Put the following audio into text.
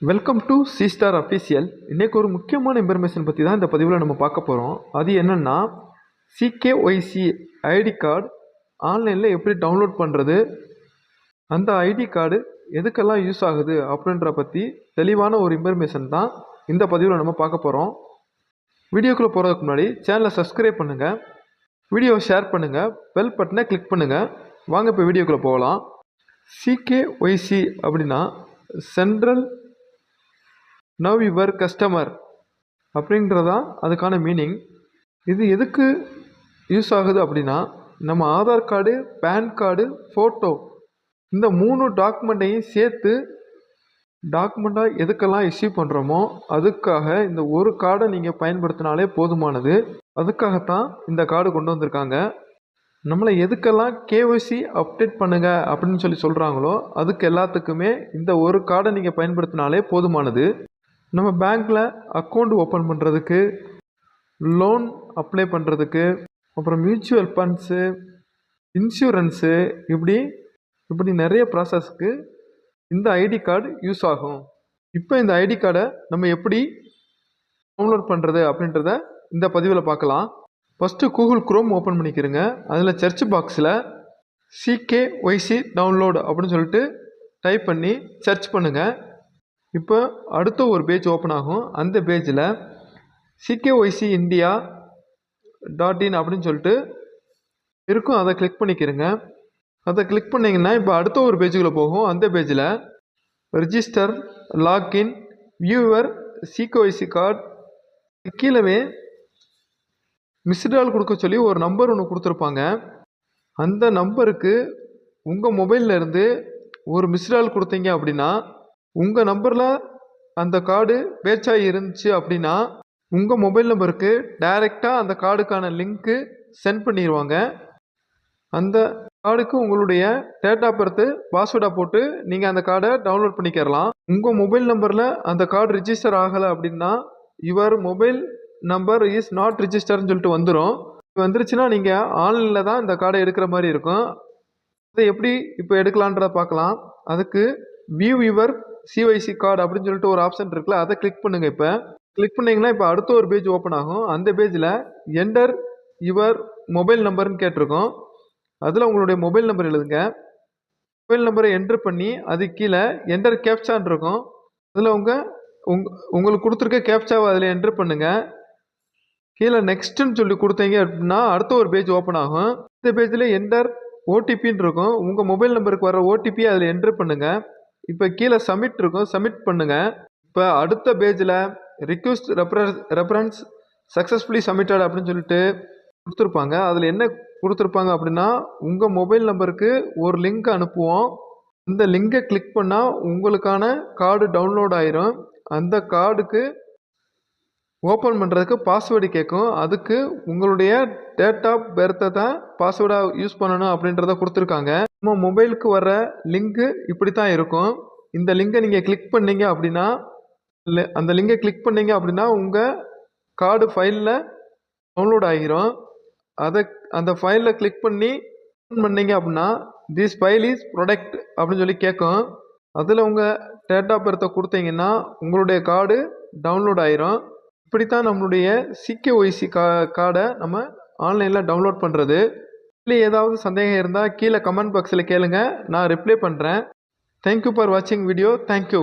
Welcome to C Star official இன்றைக்கு ஒரு முக்கியமான இன்ஃபர்மேஷன் பற்றி தான் இந்த பதிவில் நம்ம பார்க்க போகிறோம் அது என்னென்னா சிகேஒய்சி ஐடி கார்டு ஆன்லைனில் எப்படி டவுன்லோட் பண்ணுறது அந்த ஐடி கார்டு எதுக்கெல்லாம் யூஸ் ஆகுது அப்படின்ற பற்றி தெளிவான ஒரு இன்ஃபர்மேஷன் தான் இந்த பதிவில் நம்ம பார்க்க போகிறோம் வீடியோக்குள்ளே போகிறதுக்கு முன்னாடி சேனலை சப்ஸ்கிரைப் பண்ணுங்கள் வீடியோவை ஷேர் பண்ணுங்கள் பெல் பட்டனை கிளிக் பண்ணுங்கள் வாங்க இப்போ வீடியோக்குள்ளே போகலாம். சிகேஒய்சி அப்படின்னா சென்ட்ரல் நவ் யுவர் கஸ்டமர் அப்படின்றதான் அதுக்கான மீனிங் இது எதுக்கு யூஸ் ஆகுது அப்படின்னா நம்ம Aadhaar card PAN card photo இந்த மூணு டாக்குமெண்ட்டையும் சேர்த்து டாக்குமெண்ட்டாக எதுக்கெல்லாம் இஷ்யூ பண்ணுறோமோ அதுக்காக இந்த ஒரு கார்டை நீங்கள் பயன்படுத்தினாலே போதுமானது. அதுக்காகத்தான் இந்த கார்டு கொண்டு வந்திருக்காங்க. நம்மளை எதுக்கெல்லாம் கேஒய்சி அப்டேட் பண்ணுங்க அப்படின்னு சொல்லி சொல்கிறாங்களோ அதுக்கு எல்லாத்துக்குமே இந்த ஒரு கார்டை நீங்கள் பயன்படுத்தினாலே போதுமானது. நம்ம பேங்க்கில் அக்கௌண்ட் ஓப்பன் பண்ணுறதுக்கு லோன் அப்ளை பண்ணுறதுக்கு அப்புறம் மியூச்சுவல் ஃபண்ட்ஸு இன்சூரன்ஸு இப்படி இப்படி நிறைய ப்ராசஸ்க்கு இந்த ஐடி கார்டு யூஸ் ஆகும். இப்போ இந்த ஐடி கார்டை நம்ம எப்படி டவுன்லோட் பண்ணுறது அப்படின்றத இந்த பதிவில் பார்க்கலாம். ஃபஸ்ட்டு கூகுள் குரோம் ஓப்பன் பண்ணிக்கிறங்க. அதில் சர்ச் பாக்ஸில் சிகே ஒய்சி டவுன்லோடு அப்படின்னு சொல்லிட்டு டைப் பண்ணி சர்ச் பண்ணுங்கள் இப்போ அடுத்த ஒரு பேஜ் ஓப்பன் ஆகும். அந்த பேஜில் சிகேஒய்சி இந்தியா டாட் இன் அப்படின்னு சொல்லிட்டு இருக்கும். அதை கிளிக் பண்ணிக்கிறங்க. அதை கிளிக் பண்ணிங்கன்னா இப்போ அடுத்த ஒரு பேஜுக்குள்ளே போகும். அந்த பேஜில் register login viewer CKYC card கீழவே மிஸ்டால் கொடுக்க சொல்லி ஒரு நம்பர் ஒன்று கொடுத்துருப்பாங்க. அந்த நம்பருக்கு உங்கள் மொபைலில் இருந்து ஒரு மிஸ்டால் கொடுத்தீங்க அப்படின்னா உங்கள் நம்பரில் அந்த கார்டு பேச்சாகி இருந்துச்சு அப்படின்னா உங்கள் மொபைல் நம்பருக்கு டைரெக்டாக அந்த கார்டுக்கான லிங்க்கு சென்ட் பண்ணிடுவாங்க அந்த கார்டுக்கு உங்களுடைய டேட் ஆஃப் பர்த்து பாஸ்வேர்டாக போட்டு நீங்கள் அந்த கார்டை டவுன்லோட் பண்ணிக்கிறலாம். உங்கள் மொபைல் நம்பரில் அந்த கார்டு ரிஜிஸ்டர் ஆகலை அப்படின்னா your mobile number is not ரிஜிஸ்டர்னு சொல்லிட்டு வந்துடும் வந்துருச்சுன்னா நீங்கள் ஆன்லைனில் தான் இந்த கார்டை எடுக்கிற மாதிரி இருக்கும். அதை எப்படி இப்போ எடுக்கலான்றதை பார்க்கலாம். அதுக்கு வியூ யுவர் சிஒய்சி கார்டு அப்படின்னு சொல்லிட்டு ஒரு ஆப்ஷன் இருக்குல்ல அதை கிளிக் பண்ணுங்கள் இப்போ. கிளிக் பண்ணிங்கன்னா இப்போ அடுத்த ஒரு பேஜ் ஓப்பன் ஆகும். அந்த பேஜில் என்டர் யுவர் மொபைல் நம்பர்னு கேட்டிருக்கோம். அதில் உங்களுடைய மொபைல் நம்பர் எழுதுங்க. மொபைல் நம்பரை என்ட்ரு பண்ணி அது கீழே என்டர் கேப்சான் இருக்கும். அதில் உங்கள் உங் உங்களுக்கு கொடுத்துருக்க கேப்சாவை அதில் என்ட்ரு பண்ணுங்கள் கீழே நெக்ஸ்ட்டுன்னு சொல்லி கொடுத்தீங்க அப்படின்னா அடுத்த ஒரு பேஜ் ஓப்பன் ஆகும். இந்த பேஜில் என்டர் ஓடிபின்னு இருக்கும். உங்கள் மொபைல் நம்பருக்கு வர ஓடிபி அதில் என்ட்ரு பண்ணுங்கள் இப்போ கீழே சப்மிட் இருக்கும். சப்மிட் பண்ணுங்கள் இப்போ அடுத்த பேஜில் request reference reference successfully submitted அப்படின்னு சொல்லிட்டு கொடுத்துருப்பாங்க. அதில் என்ன கொடுத்துருப்பாங்க அப்படின்னா உங்கள் மொபைல் நம்பருக்கு ஒரு லிங்க் அனுப்புவோம். இந்த லிங்கை கிளிக் பண்ணால் உங்களுக்கான கார்டு டவுன்லோட் ஆயிரும். அந்த கார்டுக்கு ஓப்பன் பண்ணுறதுக்கு பாஸ்வேர்டு கேட்கும் அதுக்கு உங்களுடைய டேட் ஆஃப் பெர்த்தை தான் பாஸ்வேர்டாக யூஸ் பண்ணணும் அப்படின்றத கொடுத்துருக்காங்க. நம்ம மொபைலுக்கு வர லிங்க்கு இப்படி தான் இருக்கும். இந்த லிங்கை நீங்கள் கிளிக் பண்ணீங்க அப்படின்னா இல்லை அந்த லிங்கை கிளிக் பண்ணீங்க அப்படின்னா உங்கள் கார்டு ஃபைலில் டவுன்லோட் ஆகிரும். அதை அந்த ஃபைலில் கிளிக் பண்ணி ஓப்பன் பண்ணீங்க அப்படின்னா திஸ் ஃபைல் இஸ் ப்ரொடக்ட் அப்படின்னு சொல்லி கேட்கும் அதில் உங்கள் டேட் ஆஃப் பர்த்தை கொடுத்தீங்கன்னா உங்களுடைய கார்டு டவுன்லோட் ஆயிரும். இப்படி தான் நம்மளுடைய சிகேஒய்சி கா கார்டை நம்ம ஆன்லைனில் டவுன்லோட் பண்ணுறது இல்லை ஏதாவது சந்தேகம் இருந்தால் கீழே கமெண்ட் பாக்ஸில் கேளுங்கள் நான் ரிப்ளை பண்ணுறேன் தேங்க்யூ ஃபார் வாட்சிங் வீடியோ தேங்க்யூ